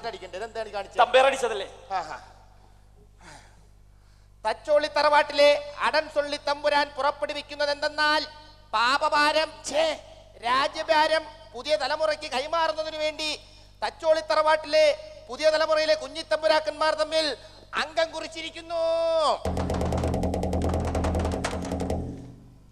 Trumpet അടിക്കണ്ടേ ഇതെന്താണ് കാണിച്ചത് തമ്പേർ അടിച്ചതല്ലേ തച്ചോളി തറവാട്ടിലെ അടൻ സൊള്ളി തമ്പുരാൻ പുറപ്പെടുവിക്കുന്നത് എന്തെന്നാൽ പാപഭാരം രാജ്യഭാരം പുതിയ തലമുറയ്ക്ക് കൈമാറുന്നതിനു വേണ്ടി തച്ചോളി തറവാട്ടിലെ പുതിയ തലമുറയിലെ കുഞ്ഞിത്തമ്പുരാക്കന്മാർ തമ്മിൽ അംഗം കുറിച്ചിരിക്കുന്നു.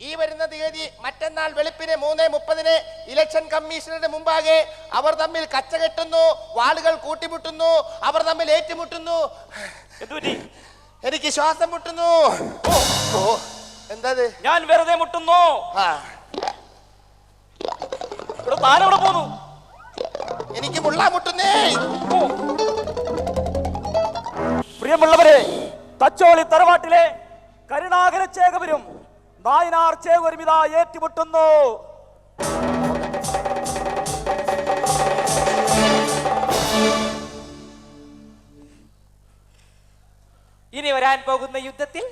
ഈ വരുന്ന തീയതി മറ്റന്നാൾ വെളുപ്പിന് മൂന്ന് മുപ്പതിന് ഇലക്ഷൻ കമ്മീഷണറുടെ മുമ്പാകെ അവർ തമ്മിൽ കച്ച കെട്ടുന്നു വാളുകൾ കൂട്ടിമുട്ടുന്നു അവർ തമ്മിൽ ഏറ്റുമുട്ടുന്നു. എനിക്ക് ശ്വാസം മുട്ടുന്നു. ഓ എന്തത്? ഞാൻ വെറുതെ മുട്ടുന്നു? താനെവിടെ പോന്നു? എനിക്ക് മുള്ളാ മുട്ടുന്നേ. പ്രിയമുള്ളവരെ തച്ചോളി തറവാട്ടിലെ കരുണാകര ചേകവരും നായനാർ ചേകവരും ഇതാ ഏറ്റുമുട്ടുന്നു. ഇനി വരാൻ പോകുന്ന യുദ്ധത്തിൽ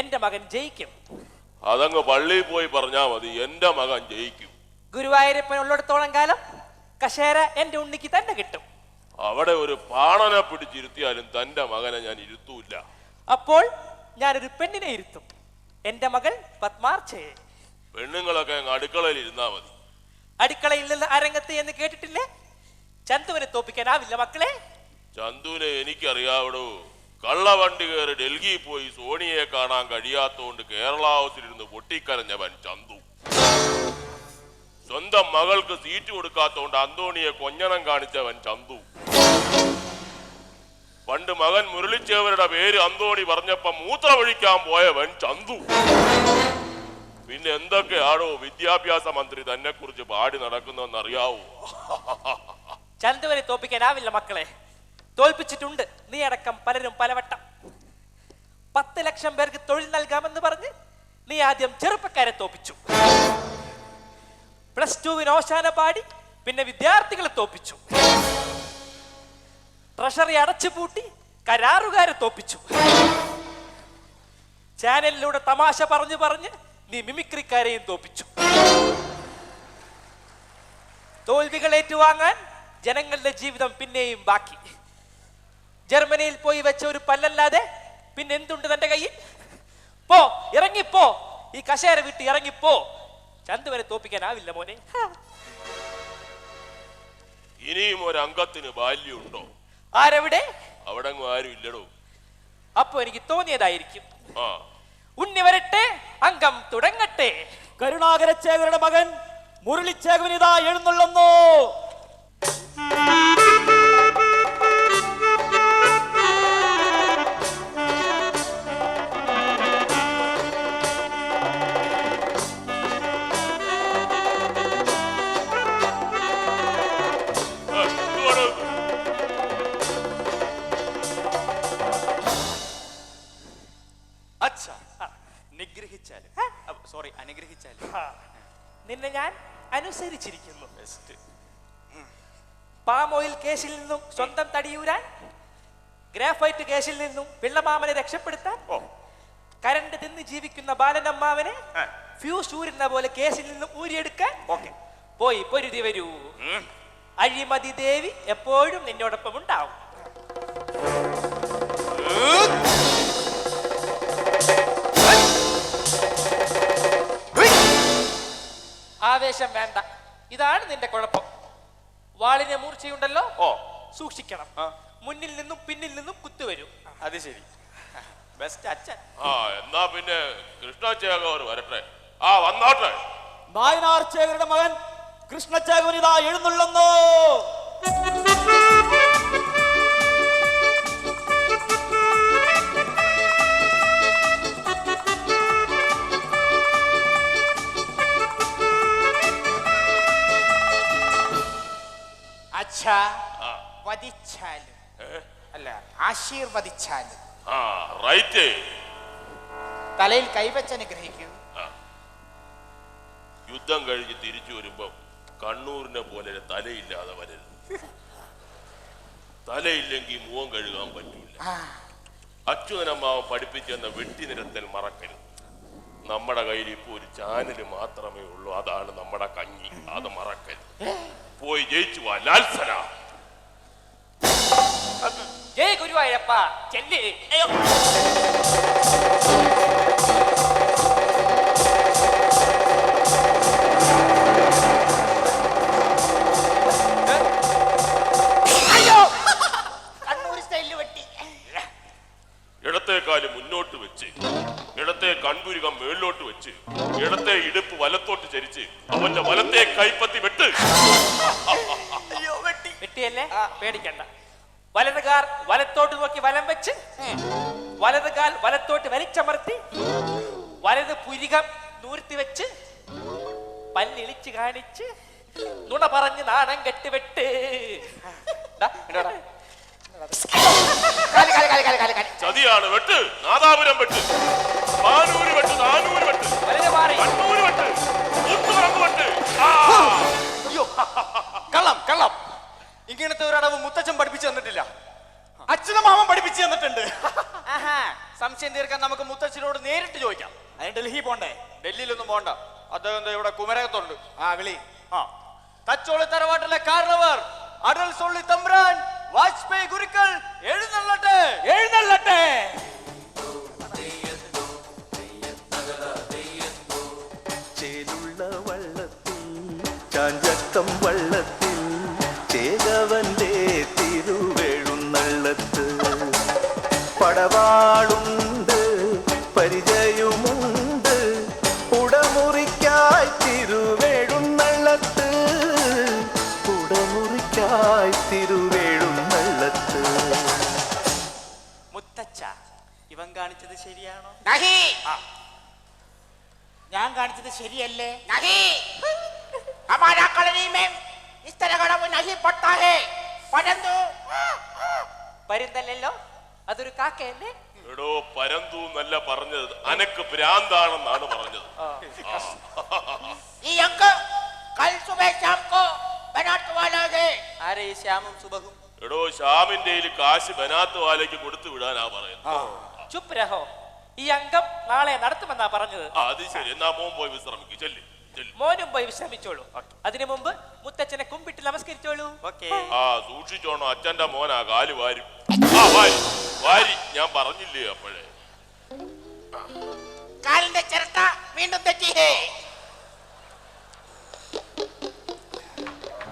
എന്റെ മകൻ ജയിക്കും. അതങ്ങ് പള്ളിയിൽ പോയി പറഞ്ഞാ മതി എന്റെ മകൻ ജയിക്കും. ഗുരുവായൂരപ്പൻ ഉള്ളിടത്തോളം കാലം കശേര എന്റെ ഉണ്ണിക്ക് തന്നെ കിട്ടും. അവിടെ ഒരു പാണനെ പിടിച്ചിരുത്തിയാലും തന്റെ മകനെ ഞാൻ ഇരുത്തൂല്ല. അപ്പോൾ ഞാനൊരു പെണ്ണിനെ ഇരുത്തും. എന്റെ മകൾ പത്മാർച്ചയെ പെണ്ണുങ്ങളൊക്കെ അടുക്കളയിൽ ഇരുന്നാ മതി. അടുക്കളയിൽ നിന്ന് അരങ്ങത്ത് എന്ന് കേട്ടിട്ടില്ലേ? ചന്തുവിനെ തോപ്പിക്കാനാവില്ല മക്കളെ. ചന്തുവിനെ എനിക്കറിയാവടോ. കള്ളവണ്ടി കയറി ഡൽഹിയിൽ പോയി സോണിയെ കാണാൻ കഴിയാത്തോണ്ട് കേരള ഹൗസിലിരുന്ന് പൊട്ടിക്കരഞ്ഞവൻ ചന്തു. സ്വന്തം മകൾക്ക് സീറ്റ് കൊടുക്കാത്തോണ്ട് അന്തോണിയെ കൊഞ്ഞണം കാണിച്ചവൻ ചന്തു. പണ്ട് മകൻ മുരളിച്ചേവരുടെ പേര് അന്തോണി പറഞ്ഞപ്പോ മൂത്രമൊഴിക്കാൻ പോയവൻ ചന്തു. പിന്നെ എന്തൊക്കെയാണോ വിദ്യാഭ്യാസ മന്ത്രി തന്നെ കുറിച്ച് പാടി നടക്കുന്നതെന്നറിയാവോ? ചന്തുവരെ തോപ്പിക്കാനാവില്ല മക്കളെ. തോൽപ്പിച്ചിട്ടുണ്ട്. നീ അടക്കം പലരും പലവട്ടം. പത്ത് ലക്ഷം പേർക്ക് തൊഴിൽ നൽകാമെന്ന് പറഞ്ഞ് നീ ആദ്യം ചെറുപ്പക്കാരെ തോപ്പിച്ചു. പ്ലസ് ടുവിന് ഓശാന പാടി പിന്നെ വിദ്യാർത്ഥികളെ തോപ്പിച്ചു. ട്രഷറി അടച്ചുപൂട്ടി കരാറുകാരെ തോപ്പിച്ചു. ചാനലിലൂടെ തമാശ പറഞ്ഞു പറഞ്ഞ് നീ മിമിക്രിക്കാരെയും തോപ്പിച്ചു. തോൽവികൾ ഏറ്റുവാങ്ങാൻ ജനങ്ങളുടെ ജീവിതം പിന്നെയും ബാക്കി. ജർമ്മനിയിൽ പോയി വെച്ച ഒരു പല്ലല്ലാതെ പിന്നെ എന്തുണ്ട് തന്റെ കയ്യിൽ? പോ ഇറങ്ങിപ്പോ ഈ കശേര വിട്ട് ഇറങ്ങിപ്പോ ചന്തുവരെ തോപ്പിക്കാനാവില്ല മോനെ. ഇനിയും ഒരു അംഗത്തിന് ബാല്യമുണ്ടോ? ആരെവിടെ? അവിടെ ആരും ഇല്ലടോ. അപ്പൊ എനിക്ക് തോന്നിയതായിരിക്കും. ഉണ്ണി വരട്ടെ അംഗം തുടങ്ങട്ടെ. കരുണാകരച്ചേകരുടെ മകൻ മുരളിച്ചേകവനിതാ എഴുന്നള്ളുന്നു? അച്ഛ. നിഗ്രഹിച്ചാലും. സോറി അനുഗ്രഹിച്ചാലും. നിന്നെ ഞാൻ അനുസരിച്ചിരിക്കുന്നു. പാം ഓയിൽ കേസിൽ നിന്നും സ്വന്തം തടിയൂരാൻ ഗ്രാഫൈറ്റ് കേസിൽ നിന്നും പിള്ളമാമനെ രക്ഷപ്പെടുത്താൻ കരണ്ട് തിന്ന് ജീവിക്കുന്ന ബാലനമ്മാവനെ ഫ്യൂസ് ഊരുന്ന പോലെ കേസിൽ നിന്നും ഊരിയെടുക്കാൻ പോയി. പൊരുതി വരൂ. അഴിമതി ദേവി എപ്പോഴും നിന്നോടൊപ്പം ഉണ്ടാവും. ആവേശം വേണ്ട. ഇതാണ് നിന്റെ കുഴപ്പം. വാളിനെ മൂർച്ചയുണ്ടല്ലോ? ഓ. സൂക്ഷിക്കണം. മുന്നിൽ നിന്നും പിന്നിൽ നിന്നും കുത്തുവരും അത് ശരി. ബെസ്റ്റ് അച്ഛൻ. ആ എന്നാ പിന്നെ കൃഷ്ണചേകവർ വരട്ടെ. ആ വന്നോട്ടെ. നായനാർ ചേകരുടെ മകൻ കൃഷ്ണചേകവനിതാ എഴുന്നള്ളുന്നു. വധിച്ചാലും. അല്ല ആശീർവദിച്ചാലും. ആ റൈറ്റ്. തലയിൽ കൈവച്ച് അനുഗ്രഹിക്കൂ. യുദ്ധം കഴിഞ്ഞ് തിരിച്ചു വരുമ്പോ കണ്ണൂരിനെ പോലെ തലയില്ലാതെ വരരുത്. തലയില്ലെങ്കിൽ മുഖം കഴുകാൻ പറ്റൂല. അച്യുതനമ്മാവൻ പഠിപ്പിച്ചെന്ന വെട്ടി നിരത്തൽ മറക്കരുത്. നമ്മുടെ കയ്യിൽ ഇപ്പോൾ ഒരു ചാനൽ മാത്രമേ ഉള്ളൂ. അതാണ് നമ്മുടെ കഞ്ഞി. അത് മറക്കരുത്. പോയി ജയിച്ചു വാ ലാൽസന. ജയ് ഗുരുവായൂരപ്പ ചെല്ലി. നോക്കി വലം വെച്ച് വലത് കാൽ വലത്തോട്ട് വലിച്ചമർത്തി വലത് പുരികം നൂർത്തി വെച്ച് പല്ലിളിച്ച് കാണിച്ച് നുണ പറഞ്ഞ് നാണം കെട്ടിവെട്ട് ആഹാ, സംശയം തീർക്കാൻ നമുക്ക് മുത്തച്ഛനോട് നേരിട്ട് ചോദിക്കാം. അതിന് ഡൽഹി പോണ്ടേ? ഡൽഹിയിലൊന്നും പോണ്ട. അദ്ദേഹം ഇവിടെ കുമരകത്തുണ്ട്. ആ വിളി. ആ. തച്ചോളി തറവാട്ടിലെ കാരണവർ അടൽ സോളി തമ്പ്രാൻ വാജ്പേയി ഗുരുക്കൾ എഴുന്നള്ളട്ടെ. എഴുന്നള്ളട്ടെ. പടവാളുണ്ട് പരിചയമുണ്ട് ഉടമുറിക്കായി തിരുവേഴുന്നള്ളത്ത് ഉടമുറിക്കായി തിരുവേഴുന്നള്ളത്ത് മുത്തച്ഛ ഇവൻ കാണിച്ചത് ശരിയാണോ നഹി ഞാൻ കാണിച്ചത് ശരിയല്ലേ नहीं हमारा कॉलोनी में इस तरह का वो नहीं पड़ता है परंतु വരുന്നല്ലോ അതൊരു കാക്കയല്ലേ? എടോ പരന്തു എന്നല്ല പറഞ്ഞത്. അനക്ക് ഭ്രാന്താണെന്നാണ് പറഞ്ഞത്. ഈ അങ്ക കൽ സുബേ ശ്യാം കോ ബനാത്ത് വാലാതെ ആരെ ഈ ശ്യാമും സുബഹും? എടോ ശ്യാമിന്റെ കാശ് ബനാത്ത് വാലയ്ക്ക് കൊടുത്തു വിടാനാ പറയുന്നത്. ചുപ്പ് രഹോ. ഈ അംഗം നാളെ നടത്തുമെന്നാ പറഞ്ഞത്. അത് ശരി. എന്നാ മോൻ പോയി വിശ്രമിക്കും. ചെല്ലി. മോനും പോയി വിശ്രമിച്ചോളൂ. അതിനു മുമ്പ് മുത്തച്ഛനെ കുമ്പിട്ട് നമസ്കരിച്ചോളൂ. ഓക്കേ. ആ. സൂക്ഷിച്ചോണോ. അച്ഛന്റെ മോനാ കാൽ വാരും. ആ വാരി. വാരി. ഞാൻ പറഞ്ഞില്ലേ അപ്പോഴേ? കാലിന്റെ ചിരട്ട വീണ്ടും തെറ്റി.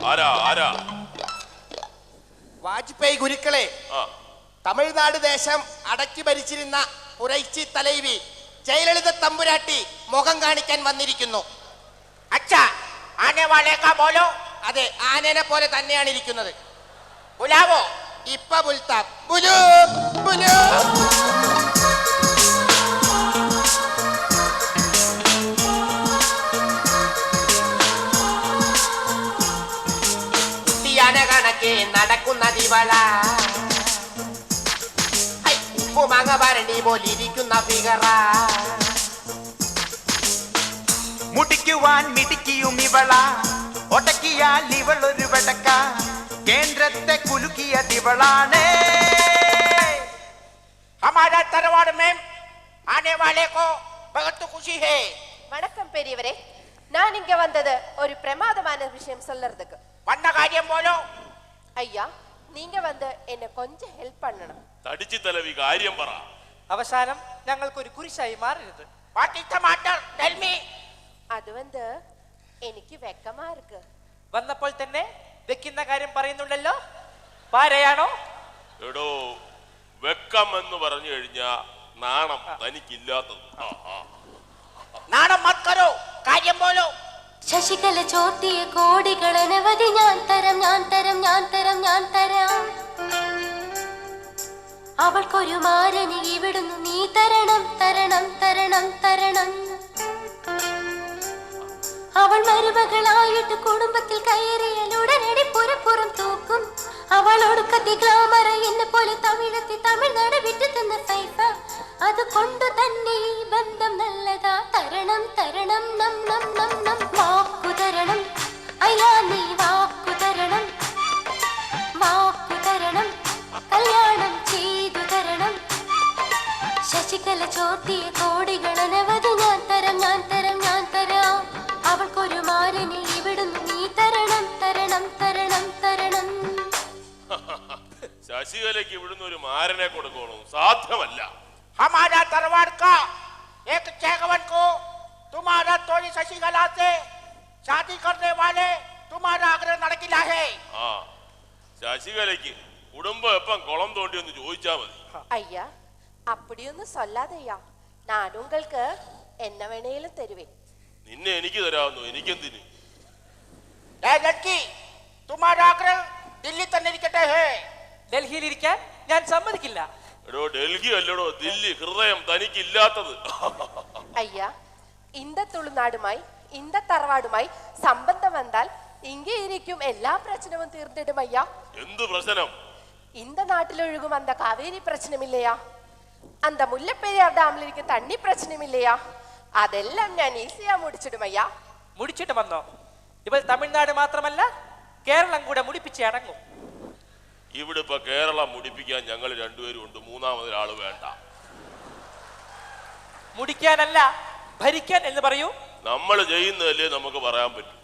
ആരാ ആരാ? വാജ്പേയി ഗുരുക്കളെ ആ. തമിഴ്നാട് ദേശം അടക്കി ഭരിച്ചിരുന്ന പുരൈച്ചി തലൈവി ജയലളിത തമ്പുരാട്ടി മുഖം കാണിക്കാൻ വന്നിരിക്കുന്നു. അച്ഛാ ആനെ വാളേക്കാ പോലോ അതെ ആനേനെ പോലെ തന്നെയാണ് ഇരിക്കുന്നത്. ബുലാവോ ഇപ്പൊ ബുൽത്താം പുലു പുലു. കണക്കെ നടക്കുന്ന ദിവള ഉപ്പുമാങ്ങ ഭരണി പോലിരിക്കുന്ന ഫിഗറ. മുടിക്കുവാൻ മിടിക്കിയും ഇവള. ഒടക്കിയാൽ ഇവൾ ഒരു വടക്ക. കേന്ദ്രത്തെ കുലുക്കിയതിവളാണ് ഹമാരാ തറവാട് മേം. ആനെ വാലേ കോ ബഹത്ത് ഹേ. വണക്കം பெரியவரே ഞാൻ இங்க வந்தது ஒரு பிரமாதமான விஷயம் சொல்றதுக்கு வந்த காரியம் போலும் ஐயா நீங்க வந்து എന്നെ கொஞ்சം ഹെൽപ്പ് பண்ணണം തടിച്ചു തലവി കാര്യം പറ. അവസാനം കുരിശായി മാറരുത്. What is the matter tell me അതുവന്ത്? എനിക്ക് വെക്കമാർക്ക്. വന്നപ്പോൾ തന്നെ വെക്കുന്ന കാര്യം പറയുന്നുണ്ടല്ലോ? പാരയാണോ? എടോ വെക്കം എന്ന് പറഞ്ഞു കഴിഞ്ഞാ നാണം തനിക്കില്ലാത്തത്. നാണം മക്കരോ? കാര്യം പോലോ? ശശികല ചോർത്തിയ കോടികൾ അനവധി ഞാൻ തരം ഞാൻ തരം ഞാൻ തരം ഞാൻ തരാം. അവൾക്കൊരു മാരനി ഇവിടുന്ന് നീ തരണം തരണം തരണം തരണം. അവൾ മരുമകളായിട്ട് കുടുംബത്തിൽ കയറിയാൽ ഉടനടി പുറപ്പുറം തൂക്കും. അവളോട് കത്തി ഗ്ലാമറ എന്നെ പോലെ തമിഴത്തി തമിഴ്നാട് വിട്ടു തന്ന സൈഫ. അത് കൊണ്ടു തന്നെ ബന്ധം നല്ലതാ. തരണം തരണം നം നം നം നം. വാക്കു തരണം. അയ്യാ നീ വാക്കു തരണം. വാക്കു തരണം. കല്യാണം ചെയ്തു തരണം. ശശികല ചോർത്തിയ കോടികൾ അനവധി ഞാൻ തരം ഞാൻ തരാം അവൾക്കൊരു മാരനെ ഇവിടുന്ന് നീ തരണം തരണം തരണം തരണം. ശശികലയ്ക്ക് ഇവിടുന്ന് ഒരു മാരനെ കൊടുക്കണോ? സാധ്യമല്ല. का एक को तुम्हारा करने वाले तुम्हारा ആ ശശികലയ്ക്ക് കുടുംബം എപ്പം കുളം തോണ്ടി ഒന്ന് ചോദിച്ചാ മതി. ஐயா அப்படியொன்னும் சொல்லாதையா நான் உங்களுக்கு என்ன வேணேலும் നിന്നെ എനിക്ക് തരാമെന്നോ? എനിക്കെന്തിന്? ലഡ്കി ദില്ലി തന്നെ ഇരിക്കട്ടെ ഡൽഹിയിൽ ഇരിക്കാൻ ഞാൻ സമ്മതിക്കില്ല. എടോ ഡൽഹി അല്ലടോ ദില്ലി ഹൃദയം തനിക്കില്ലാത്തത്. അയ്യാ ഇന്ത ഇന്ത തറവാടുമായി സംബന്ധം വന്നാൽ ഇങ്ങേ എല്ലാ പ്രശ്നവും തീർന്നിടും അയ്യാ. എന്ത് പ്രശ്നം? ഇന്ത നാട്ടിലൊഴുകും അന്ത കാവേരി പ്രശ്നമില്ലയാ. അന്ത മുല്ലപ്പെരിയാർ ഡാമിലിരിക്കും തണ്ണി പ്രശ്നമില്ലയാ. അതെല്ലാം ഞാൻ ഈസിയാ മുടിച്ചിടുമയ്യാ. മുടിച്ചിട്ട് വന്നോ. ഇവൾ തമിഴ്നാട് മാത്രമല്ല കേരളം കൂടെ മുടിപ്പിച്ച് അടങ്ങും. ഇവിടെ ഇപ്പൊ കേരളം മുടിപ്പിക്കാൻ ഞങ്ങൾ രണ്ടുപേരും ഉണ്ട്. മൂന്നാമതൊരാൾ വേണ്ട. മുടിക്കാനല്ല ഭരിക്കാൻ എന്ന് പറയൂ. നമ്മൾ ചെയ്യുന്നതല്ലേ നമുക്ക് പറയാൻ പറ്റും.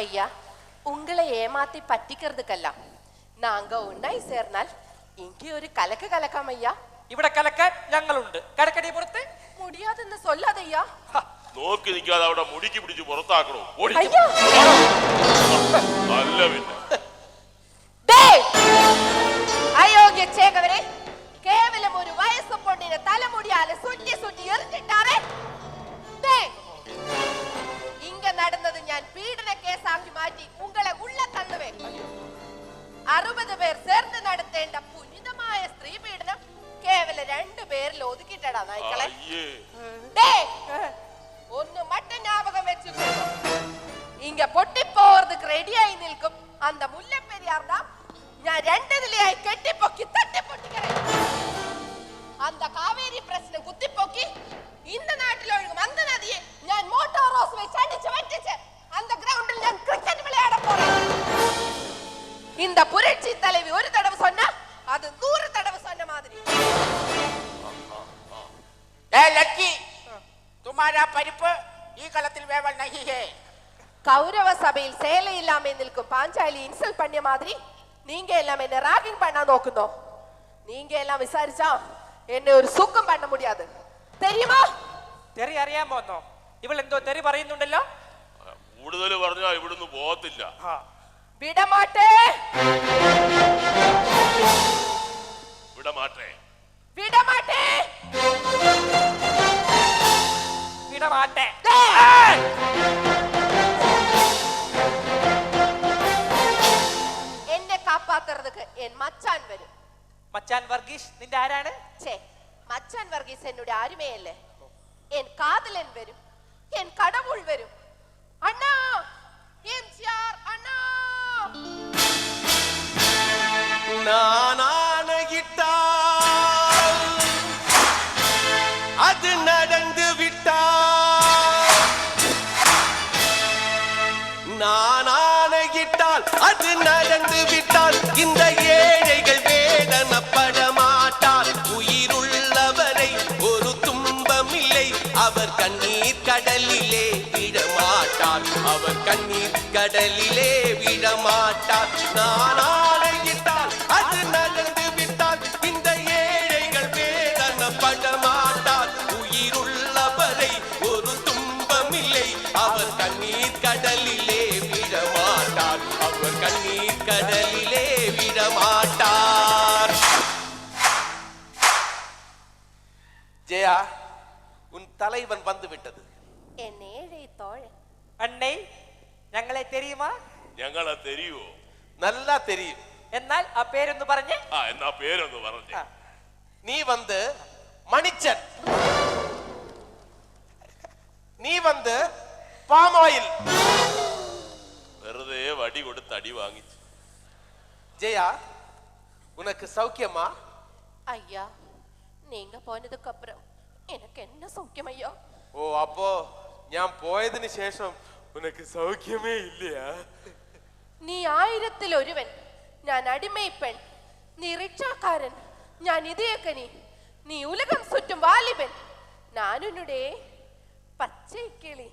അയ്യാ ഉങ്ങളെ ഏമാത്തി പറ്റിക്കരുത് കല്ല. നാങ്ക ഉണ്ടായി ചേർന്നാൽ എനിക്ക് ഒരു കലക്ക് കലക്കാം ஐயா ഇവിടെ കലക്കാൻ ഞങ്ങളുണ്ട്. കരക്കടി പുറത്ത്? മുടിയാതെന്ന് സൊല്ലാതെയ്യാ നോക്കി നിൽക്കാതെ അവിടെ മുടിക്ക് പിടിച്ച് പുറത്താക്കണോ? ഓടി. നല്ല പിന്നെ അയോഗ്യ ചേകവരെ കേവലം ഒരു വയസ്സ് പൊണ്ണിനെ തലമുടിയാലെ സുല്ലി സുല്ലി എറിഞ്ഞിട്ടാറേ ഇങ്ങ നടന്നത് ഞാൻ പീഡന കേസാക്കി മാറ്റി ഉങ്ങളെ ഉള്ള തള്ളുവേ. അറുപത് പേർ ചേർന്ന് നടത്തേണ്ട പുനിതമായ സ്ത്രീ പീഡനം കേവലം രണ്ടു പേരിൽ ഒതുക്കിട്ടടാ നായ്ക്കളെ ഒന്ന് മട്ട ஞாபகம் വെച്ചുക്കോ ഇങ്ങ പൊട്ടി പോവதுக்கு റെഡിയായി നിൽക്കും അന്ത മുല്ലപ്പെരിയാർ ഡാം ഞാൻ രണ്ടതിലെയായി കെട്ടിപ്പൊക്കി തട്ടിപ്പൊട്ടിക്കറേ അന്ത കാവേരി പ്രശ്നം കുത്തിപ്പൊക്കി ഇന്ന നാട്ടിലൊഴുകും അന്ത നദിയെ ഞാൻ മോട്ടോർ ഹോസ് വെച്ച് അടിച്ച് വറ്റിച്ച് അന്ത ഗ്രൗണ്ടിൽ ഞാൻ ക്രിക്കറ്റ് വിളയാട പോറേ இந்த புரட்சி தலைவி ஒரு தடவை சொன்னா அது நூறு தடவை मादरी ए लड़की तुम्हारा പരിപ്പ് ഈ കളത്തിൽ വേവൽ നഹി ഹേ കൗരവ സഭയിൽ സേലയില്ലാമേ നിൽക്കും പാഞ്ചാലി ഇൻസൽ പണ്യ മാതിരി. നീങ്ക എല്ലാം എന്നെ റാഗിങ് പണ്ണാൻ നോക്കുന്നോ? നീങ്ക എല്ലാം വിസാരിച്ചാ എന്നെ ഒരു സുഖം പണ്ണ മുടിയാതെ. തെരിയുമോ? തെറി അറിയാൻ പോന്നോ? ഇവൾ എന്തോ തെറി പറയുന്നുണ്ടല്ലോ? കൂടുതൽ പറഞ്ഞാ ഇവിടുന്ന് പോകത്തില്ല. വിടമാട്ടെ വിടമാട്ടെ. വിടമാട്ടെ. വിടമാട്ടെ. എന്നെ കാപ്പാത്തറതുക്ക് എൻ മച്ചാൻ വരും. മച്ചാൻ വർഗീസ് നിന്റെ ആരാണ്? ചേ മച്ചാൻ വർഗീസ് എന്നോട് ആരുമേയല്ലേ? എൻ കാതലൻ വരും. എൻ കടമുൾ വരും. അണ്ണാ എം സി ആർ അണ്ണാ. നാനാ கண்ணீர் கடலிலே விடமாட்டார். நான் ஆணையிட்டால் அது நகர்ந்து விட்டால் இந்த ஏழைகள் வேதனப்பட மாட்டார் உயிருள்ளவரை ஒரு துன்பமில்லை. அவர் கண்ணீர் கடலிலே விடமாட்டார். அவர் கண்ணீர் கடலிலே விடமாட்டார். ஜெயா உன் தலைவன் வந்துவிட்டது. என் ஏழை தோழன். அன்னை ഞങ്ങളെ തെരിയുമാ ഞങ്ങളെ തെരിയുവോ நல்லா தெரியும் എന്നാൽ ആ പേരൊന്ന് പറഞ്ഞേ ആ എന്നാ പേരൊന്ന് പറഞ്ഞേ ആ. நீ வந்து மணிச்சன் நீ வந்து பாம் ஆயில் വെറുതെ വടി കൊടുത്ത് അടി വാങ്ങിച്ചു ஜெயா உனக்கு சௌக்கியமா ஐயா நீங்க போனதுக்கு அப்புறம் எனக்கு என்ன சௌக்கியம் ஐயா ഓ അപ്പോ ഞാൻ പോയതിനു ശേഷം ഉനക്ക് സൗഖ്യമേ ഇല്ല നീ ആയിരത്തിൽ ഒരുവൻ ഞാൻ അടിമൈ പെൺ നീ റിക്ഷാക്കാരൻ ഞാൻ ഇതേക്കനി നീ ഉലകം ചുറ്റും വാലിബൻ ഞാനുനുടേ പച്ചൈ കിളി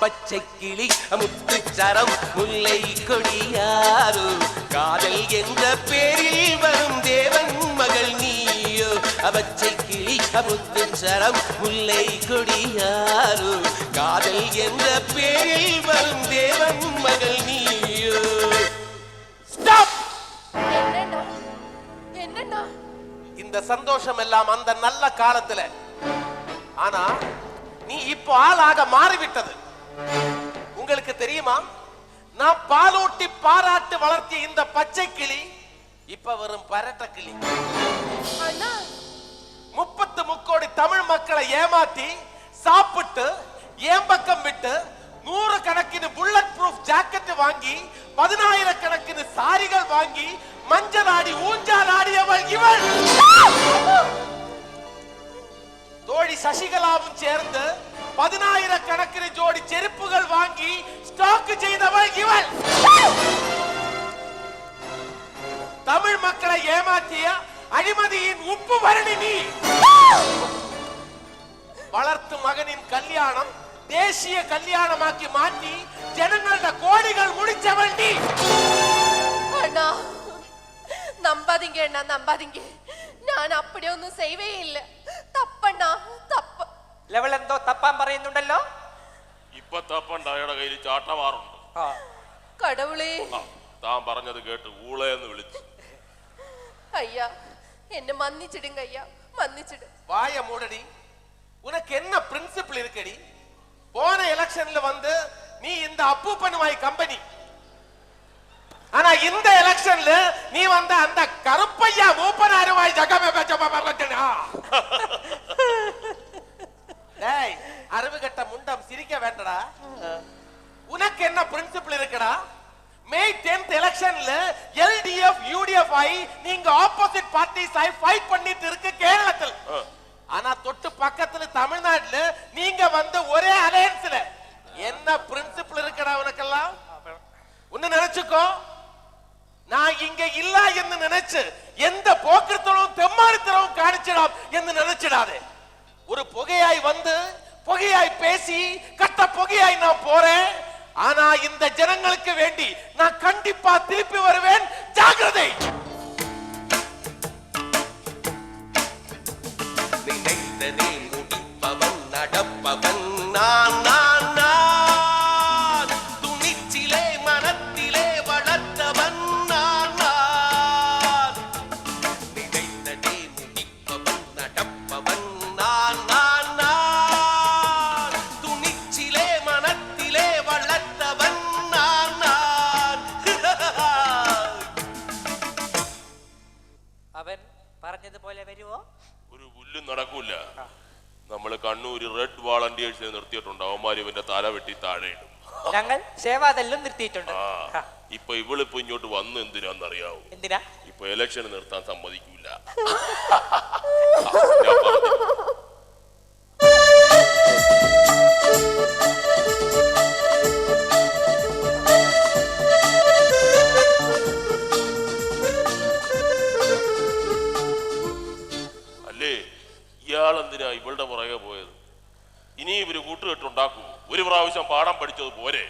பச்சைக்கிளி முத்துச்சரம் முல்லை கொடியாரோ காதல் என்ற பேரில் வரும் தேவன் மகள் நீயோ பச்சை கிளி முத்துச்சரம் முல்லை கொடியாரோ காதல் என்ற பேரில் வரும் தேவன் மகள் நீயோ. இந்த சந்தோஷம் எல்லாம் அந்த நல்ல காலத்துல. ஆனா நீ இப்போ ஆளாக மாறிவிட்டது. உங்களுக்கு தெரியுமா? நான் பாலூட்டி பாராட்டு வளர்த்திய இந்த பச்சை கிளி இப்ப வெறும் பரட்ட கிளி அண்ணா முப்பத்து முக்கோடி தமிழ் மக்களை ஏமாத்தி சாப்பிட்டு ஏம்பக்கம் விட்டு நூறு கணக்கின் புல்லட் ப்ரூஃப் ஜாக்கெட் வாங்கி பதினாயிரக்கணக்கிന് சாரிகள் வாங்கி மஞ்சள் ஆடி ஊஞ்சல் ஆடியவள் இவள். தோழி சசிகலாவும் சேர்ந்து பதினாயிரக்கணக்கிന് ஜோடி செருப்புகள் வாங்கி ஸ்டாக் செய்தவள் இவள். தமிழ் மக்களை ஏமாத்திய அழிமதியின் உப்பு வருணி நீ വളർത്തു മകനിൻ കല്യാണം ദേശീയ കല്യാണമാക്കി മാറ്റി ജനങ്ങളുടെ കോടികൾ മുടിച്ചവൾ നീ அண்ணா நம்பாதீங்க அண்ணா நம்பாதீங்க நான் அப்படி ஒன்றும் செய்வே இல்லை தப்பண்ணா தப்பு ലെവൽ എന്തോ തപ്പാൻ പറയുന്നുണ്ടല്ലോ ഇപ്പൊ തപ്പണ്ട അയാളുടെ കയ്യിൽ ചാട്ടവാറുണ്ട് ആ கடவுளே ആ, താൻ പറഞ്ഞത് കേട്ട് ഊളയെന്ന് വിളിച്ചു ஐயா என்ன மன்னிச்சிடுங்க ஐயா மன்னிச்சிடு வாய மூடடி உனக்கு என்ன பிரின்சிபிள் இருக்கடி போன எலெக்ஷன்ல வந்து நீ இந்த அப்பூப்பனுமாய் கம்பெனி ஆனா இந்த எலெக்ஷன்ல நீ வந்த அந்த கருப்பையா மூப்பனாருவாய் ஜகமே பெற்றா டேய் அறிவு கட்ட முண்டம் சிரிக்க வேண்டடா உனக்கு என்ன பிரின்சிபிள் இருக்குடா மே 10th எலெக்ஷன்ல எல்டிஎஃப் யூடிஎஃப் ஆയി நீங்க ஆப்போசிட் பார்ட்டிஸ் ஆയി ஃபைட் பண்ணிட்டு இருக்கு கேரளத்தில். ஆனா தொட்டு பக்கத்துல தமிழ்நாட்டுல நீங்க வந்து ஒரே அலையன்ஸ்ல என்ன பிரின்சிபிள் இருக்குடா உனக்கெல்லாம்? ஒன்னு நினைச்சுக்கோ. நான் இங்க இல்ல என்று நினைச்சு எந்த போக்கிருத்தலும் தெம்மாடித்தனமும் காணிச்சிடாம் என்று நினைச்சிடாதே. ஒரு புகையாய் வந்து புகையாய் பேசி கட்ட புகையாய் நான் போறேன். ஆனா இந்த ஜனங்களுக்கு வேண்டி நான் கண்டிப்பா திருப்பி வருவேன். ஜாக்கிரதை. സേവാതെല്ലും ഇപ്പൊ ഇവൾ ആ, ഇപ്പൊ ഇവളിപ്പോ ഇങ്ങോട്ട് വന്ന് എന്തിനാന്നറിയാവോ? എന്തിനാ? ഇപ്പൊ ഇലക്ഷൻ നിർത്താൻ സമ്മതിക്കൂല. അല്ലേ? ഇയാളെന്തിനാ ഇവളുടെ പുറകെ പോയത്? ഇനി ഇവർ കൂട്ടുകെട്ടുണ്ടാക്കൂ. ഒരു പ്രാവശ്യം പാഠം പഠിച്ചത് പോരെ?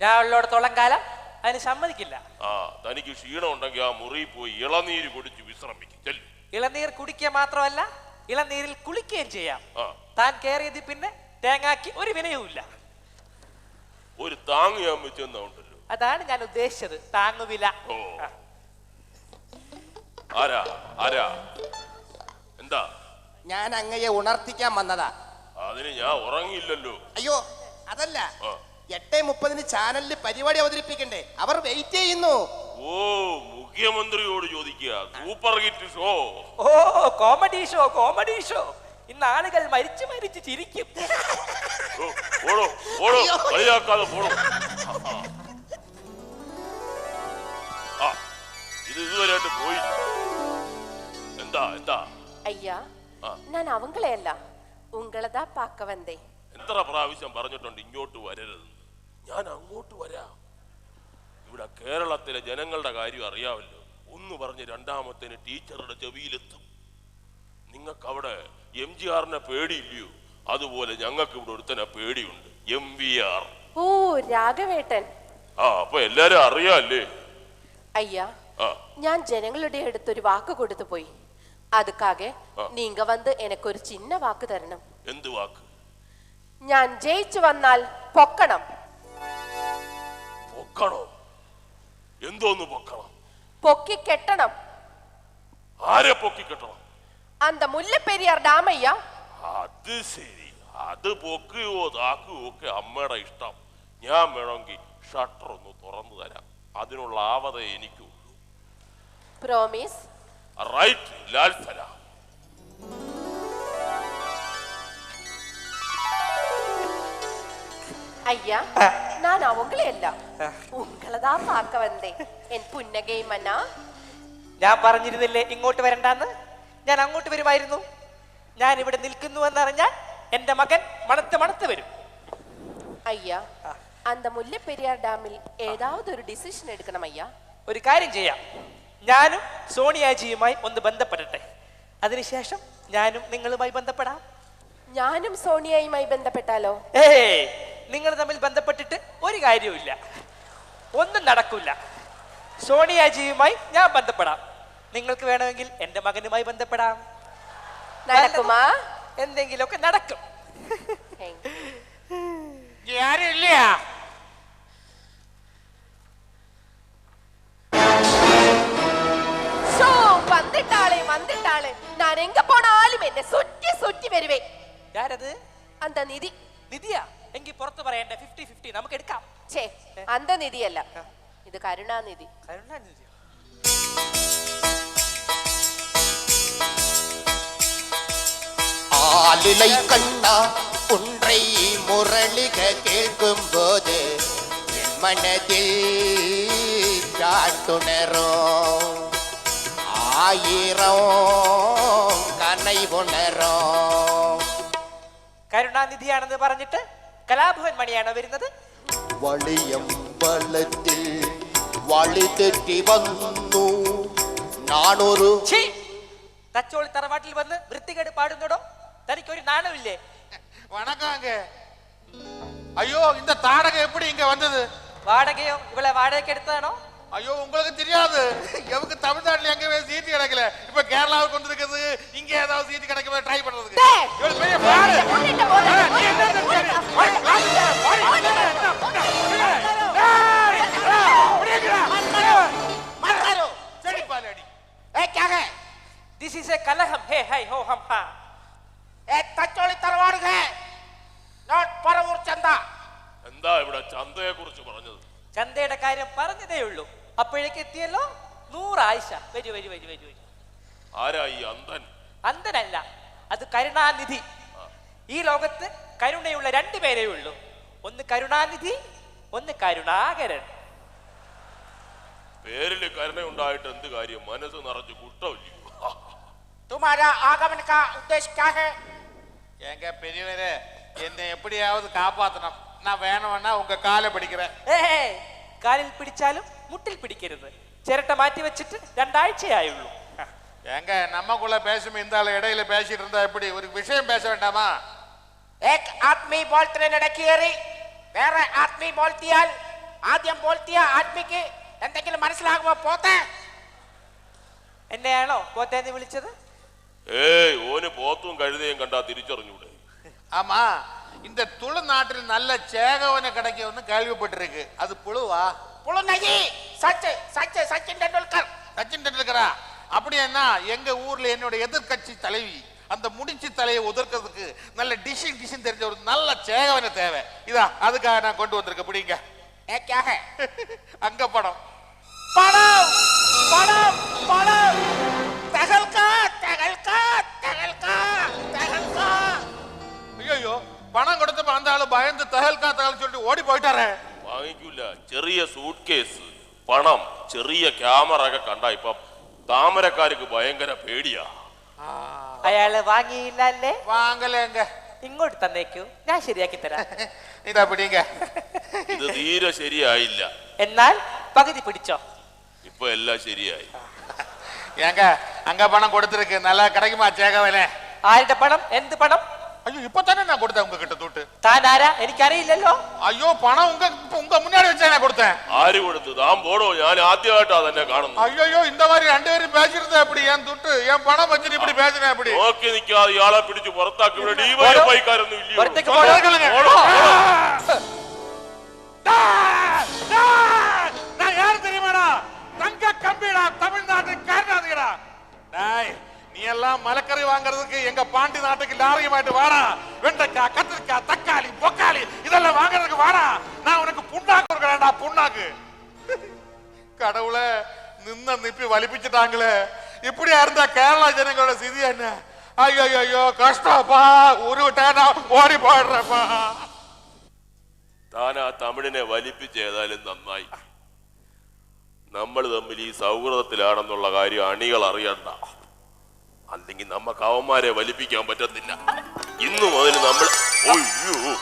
ഞാൻ ഉള്ളിടത്തോളം കാലം അതിന് സമ്മതിക്കില്ല. ആ തനിക്ക് ക്ഷീണം ഉണ്ടെങ്കിൽ ആ മുറി പോയി ഇളനീര് കുടിച്ച് വിശ്രമിക്കും. ചെല്ലു. ഇളനീർ കുടിക്കുക മാത്രമല്ല ഇളനീരിൽ കുളിക്കുകയും ചെയ്യാം. ആ. താൻ കയറിയത് പിന്നെ തേങ്ങാക്കി ഒരു വിനയുമില്ല ഒരു താങ്ങ് ഞാൻ വെച്ചെന്നുണ്ടല്ലോ അതാണ് ഞാൻ ഉദ്ദേശിച്ചത്. താങ്ങുവില. ഓ. ആരാ? ആരാ? എന്താ? ഞാൻ അങ്ങയെ ഉണർത്തിക്കാൻ വന്നതാ. അതിന് ഞാൻ ഉറങ്ങിയില്ലല്ലോ. അയ്യോ അതല്ല. ആ. എട്ടേ മുപ്പതിന് ചാനലിൽ പരിപാടി അവതരിപ്പിക്കണ്ടേ അവർ വെയിറ്റ് ചെയ്യുന്നു ഓ മുഖ്യമന്ത്രിയോട് ചോദിക്കുക സൂപ്പർ ഹിറ്റ് ഷോ ഓ കോമഡി ഷോ കോമഡി ഷോ ഇന്ന് ആളുകൾ മരിച്ചു മരിച്ച് ചിരിക്കും ഓ, ഓടോ ഓടോ കളിയാക്കാതെ പോടോ ആ ഇത് ഇതുവരെയായിട്ട് പോയി എന്താ എന്താ ஐயா ஆ. நான் அவங்களே அல்ல உங்களை தான் பார்க்க வந்தேன் എത്ര പ്രാവശ്യം പറഞ്ഞിട്ടുണ്ട് ഇങ്ങോട്ട് വരരുത് ഞാൻ അങ്ങോട്ട് വരാം. ഇവിടെ കേരളത്തിലെ ജനങ്ങളുടെ കാര്യം അറിയാമല്ലോ. ഒന്ന് പറഞ്ഞ് രണ്ടാമത്തേന് ടീച്ചറുടെ ചെവിയിലെത്തും. നിങ്ങൾക്ക് അവിടെ എം ജി ആറിനെ പേടിയില്ലയോ? അതുപോലെ ഞങ്ങൾക്ക് ഇവിടെ ഒരുത്തനെ പേടിയുണ്ട്. M V R. ഓ രാഘവേട്ടൻ. ആ അപ്പൊ എല്ലാരും അറിയാല്ലേ? അയ്യാ ഞാൻ ജനങ്ങളുടെ അടുത്തൊരു വാക്ക് കൊടുത്തു പോയി. അതുക്കാകെ. നീങ്ക വന്ന് എനക്കൊരു ചിന്ന വാക്ക് തരണം. എന്ത് വാക്ക്? ഞാൻ ജയിച്ചു വന്നാൽ പൊക്കണം. പൊക്കണോ? എന്തോന്ന് പൊക്കണം? പൊക്കി കെട്ടണം. ആരെ പൊക്കി കെട്ടണം? അന്ത മുല്ലപ്പെരിയാർ ഡാമയ്യ അത് ശരി. അത് പൊക്കുകയോ താക്കുകയോ ഒക്കെ അമ്മയുടെ ഇഷ്ടം. ഞാൻ വേണമെങ്കിൽ ഷട്ടർ ഒന്ന് തുറന്നു തരാം. അതിനുള്ള ആവത എനിക്കുള്ളൂ. പ്രോമിസ് റൈറ്റ് ലാൽ സലാം ஐயா நான் அவங்களே அல்ல உங்களதான் பார்க்க வந்தேன் என் புன்னகை மன்னா ഞാൻ പറഞ്ഞിരുന്നില്ലേ ഇങ്ങോട്ട് വരണ്ടാന്ന് ഞാൻ അങ്ങോട്ട് വരുമായിരുന്നു ഞാൻ ഇവിടെ നിൽക്കുന്നു എന്നറിഞ്ഞാൽ എന്റെ മകൻ മണത്ത് മണത്ത് വരും ஐயா அந்த മുല്ലപ്പെരിയാർ ഡാമിൽ ഏതാവത് ഒരു ഡിസിഷൻ എടുക്കണം അയ്യാ ഒരു കാര്യം ചെയ്യാം ഞാനും സോണിയാജിയുമായി ഒന്ന് ബന്ധപ്പെടട്ടെ അതിനുശേഷം ഞാനും നിങ്ങളുമായി ബന്ധപ്പെടാം ഞാനും സോണിയയുമായി ബന്ധപ്പെട്ടാലോ ഏയ് നിങ്ങൾ തമ്മിൽ ബന്ധപ്പെട്ടിട്ട് ഒരു കാര്യവുമില്ല ഒന്നും നടക്കില്ല സോണിയാജിയുമായി ഞാൻ ബന്ധപ്പെടാം നിങ്ങൾക്ക് വേണമെങ്കിൽ എന്റെ മകനുമായി ബന്ധപ്പെടാം നടക്കുമാ എന്തെങ്കിലുമൊക്കെ നടക്കും Thank you. ആരും ഇല്ലയാ ஷோ, வந்துட்டாளே வந்துட்டாளே நான் எங்க போனாலும் എന്നെ சுற்றி சுற்றி വരുവേ ഞാനത് அந்த നിധി നിധിയാ എങ്കിൽ പുറത്ത് പറയണ്ട ഫിഫ്റ്റി ഫിഫ്റ്റി നമുക്ക് എടുക്കാം ഛേ അന്ത നിധിയല്ല ഇത് കരുണാനിധി കരുണാനിധിയോ? ஆலிலை கண்ணா ஒன்றை முரளிக கேட்கும் போது என் மனதில் காட்டுணரும் ஆயிரம் கனை உணரும் കരുണാനിധിയാണെന്ന് പറഞ്ഞിട്ട് കലാഭവൻ മണിയാണോ വരുന്നത് വളിയമ്പലത്തിൽ വളി തെറ്റി വന്നു നാണൊരു ഛീ! തച്ചോളി തറവാട്ടിൽ വന്ന് വൃത്തികേട് പാടുന്നോടോ തനിക്ക് ഒരു നാണമില്ലേ வணக்கங்க ஐயோ இந்த தாடகை எப்படி இங்க வந்தது വാടകയോ ഇവളെ വാടകയ്ക്ക് എടുത്തതാണോ ஐயோ உங்களுக்கு தெரியாது எவருக்கு தமிழ்நாட்டுல எங்கேயுமே சீட்டு கிடைக்கல இப்ப கேரளாவுக்கு வந்திருக்குது இங்க ஏதாவது சீட்டு கிடைக்கவே ட்ரை பண்றதுக்கு டேய்! இவரு பெரிய பாரு. மூடிட்டு போடா. ஆ, நீ என்ன நினைச்ச? ஓடி, வாடி, வாடி, வாடி. ஏய், ஏய், முடியுங்களா? செடிப்பால் அடி. ദിസ് ഈസ് എ കലഹം ഹേ ഹൈ ഹോ ഹം ഹാ തച്ചോളി തറവാടുക നോട്ട് പറവൂർ ചന്ത എന്താ ഇവിടെ ചന്തയെ കുറിച്ച് പറഞ്ഞത് ചന്തയുടെ കാര്യം പറഞ്ഞതേ ഉള്ളൂ അപ്പോഴേക്ക് എത്തിയല്ലോ നൂറായിഷ വരൂ വരൂ വരൂ വരൂ വരൂ ആരാ ഈ അന്തൻ അന്തനല്ല അത് കരുണാനിധി ഈ ലോകത്ത് കരുണയുള്ള രണ്ടു പേരേ ഉള്ളൂ ഒന്ന് കരുണാനിധി ഒന്ന് കരുണാകരൻ പേരില് കരുണയുണ്ടായിട്ട് എന്ത് കാര്യം മനസ്സ് നിറച്ച് കുഷ്ടമില്ലയോ തുമാരാ ആഗമൻ കാ ഉദ്ദേശ് ക്യാ ഹേ எங்க பெரியவரே என்னை எப்படியாவது காப்பாத்தணும் நான் வேணும்னா உங்க காலை பிடிக்கிறேன் ഏ കാലിൽ പിടിച്ചാലും മുട്ടിൽ പിടിക്കരുത് ചിരട്ട മാറ്റി വെച്ചിട്ട് രണ്ടാഴ്ചയായുള്ളൂ எங்க நம்மக்குள்ள பேசும் இந்த ஆளு இடையில பேசிட்டு இருந்தா எப்படி ஒரு விஷயம் பேச வேண்டாமா ഏക് ആത്മീ ബോൾത്തിനെ ഇടക്കേറി വേറെ ആത്മീ ബോൾത്തിയാൽ ആദ്യം ബോൾത്തിയ ആത്മിക്ക് എന്തെങ്കിലും മനസ്സിലാകുമ്പോ പോത്തെ എന്നെയാണോ പോത്തേന്ന് വിളിച്ചത് ഏയ് ഓന് പോത്തും കഴുതയും കണ്ടാ തിരിച്ചറിഞ്ഞൂടെ ஆமா இந்த துளு நாட்டில் நல்ல சேகவன கிடைக்கும்னு கேள்விப்பட்டிருக்கு அது புழுவா புலநகி சச்சின் சச்சின் சச்சின் டெண்டுல்கர். சச்சின் டெண்டுல்கரா? அப்படின்னா எங்க ஊர்ல என்னுடைய எதிர்கட்சி தலைவி அந்த முடிச்சு தலையை உதர்க்கிறதுக்கு நல்ல டிஷிங் டிஷிங் தெரிஞ்ச ஒரு நல்ல சேகவனை தேவை. இதா அதுக்காக நான் கொண்டு வந்திருக்கேன் பிடிங்க. ஏக்காக. அங்க படம். படம் படம் படம். தகல்கா தகல்கா தகல்கா தகல்கா. ஐயோ பணம் கொடுத்து அந்த பயந்து தகல்கா தகல் சொல்லிட்டு ஓடி போயிட்டாரே. വാങ്ങിക്കൂല ചെറിയ സൂട്ട് കേസ് പണം ചെറിയ ക്യാമറ ഒക്കെ കണ്ട ഇപ്പം താമരക്കാർക്ക് ഭയങ്കര പേടിയാ അയാള് വാങ്ങിയില്ല അല്ലേ வாங்கலேங்க ഇങ്ങോട്ട് തന്നേക്കൂ ഞാൻ ശരിയാക്കി തരാം இதா பிடிங்க ഇത് തീരെ ശരിയായില്ല എന്നാൽ പകുതി പിടിച്ചോ ഇപ്പൊ എല്ലാം ശരിയായി ஏங்க அங்க பணம் கொடுத்துருக்கு நல்லா கிடைக்குமா சேகவனே ആരുടെ പണം എന്ത് പണം ஐயோ இப்ப தானே நான் கொடுத்தேன் உங்ககிட்ட துட்டு താൻ ആരാ എനിക്കറിയില്ലല്ലോ ஐயோ பணம் உங்க இப்ப உங்க முன்னாடி வச்சா நான் கொடுத்தேன் ആര് കൊടുത്തു താൻ പോടോ ഞാൻ ആദ്യമായിട്ടാ തന്നെ കാണുന്നത് ஐயோ இந்த மாதிரி ரெண்டு பேரும் பேசிருந்தா எப்படி என் துட்டு என் பணம் வச்சுட்டு இப்படி பேசுறேன் எப்படி നോക്കി നിൽക്കാതെ ഇയാളെ പിടിച്ച് പുറത്താക്കി ഇവിടെ ഡിവൈഎഫ്ഐക്കാരൊന്നും ഇല്ലയോ പുറത്തേക്ക് പോടോ. പോടോ, പോടോ. நான் யாரு தெரியுமாடா தங்க கம்பிடா தமிழ்நாட்டு கருணாதிகடா டேய் நீ எல்லாம் மலக்கறி வாங்குறதுக்கு எங்க பாண்டி நாட்டுக்கு லாரியமாயிட்டு வாடா. வெண்டைக்காய் கத்திரிக்காய் தக்காளி பொக்காளி இதெல்லாம் வாங்குறதுக்கு வாடா. நான் உனக்கு புண்ணாக்கு இருக்கிறேன்டா புண்ணாக்கு. கடவுளை நின்ன நிப்பி வலிப்பிச்சுட்டாங்களே. இப்படியா இருந்தா கேரளா ஜனங்களோட சிதி என்ன? ஐயோ ஐயோ கஷ்டப்பா உருவிட்டேன் நான் ஓடி போடுறப்பா താൻ ആ തമിഴിനെ വലിപ്പിച്ചേതായാലും നന്നായി. നമ്മൾ തമ്മിൽ ഈ സൗഹൃദത്തിലാണെന്നുള്ള കാര്യം അണികൾ അറിയണ്ട. അല്ലെങ്കിൽ നമുക്ക് അവന്മാരെ വലിപ്പിക്കാൻ പറ്റത്തില്ല. ഇന്നു മുതൽ നമ്മൾ ഒയ്യോ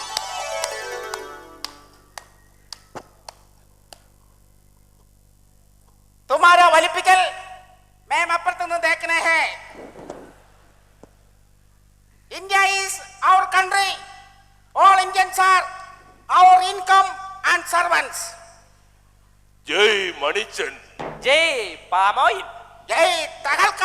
തുമാരോ വലിപ്പിക്കൽ. മേം അപ്പുറത്തൊന്നും തേക്കണേ. ഹേ. India is our country all Indians are our income and servants ജയ് മണിച്ചൻ. ജയ് പാമോയിൻ ജയ് തകൽക്ക